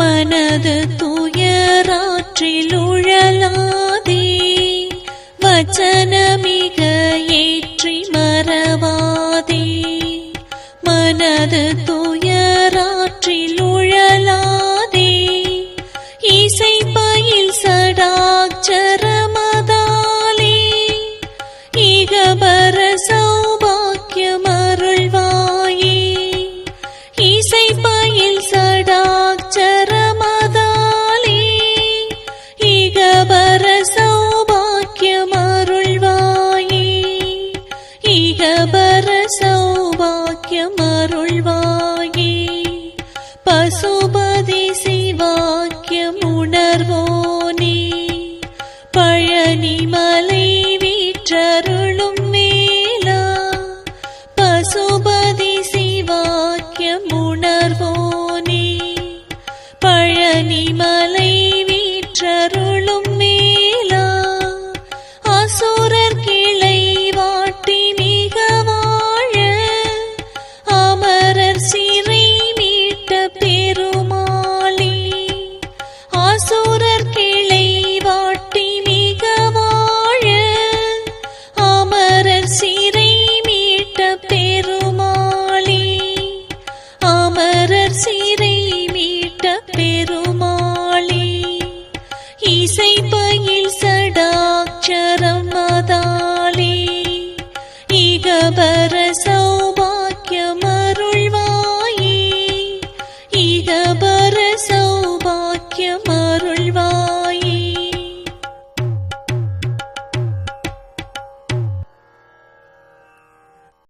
மனது துயராற்றிலுழலாதே. வச்சனமிக ஏற்றி மறவாதே. மனது வாக்கியமருள்வாயே பசுபதி சிவாக்கியமுணர்வோனே பழனிமலை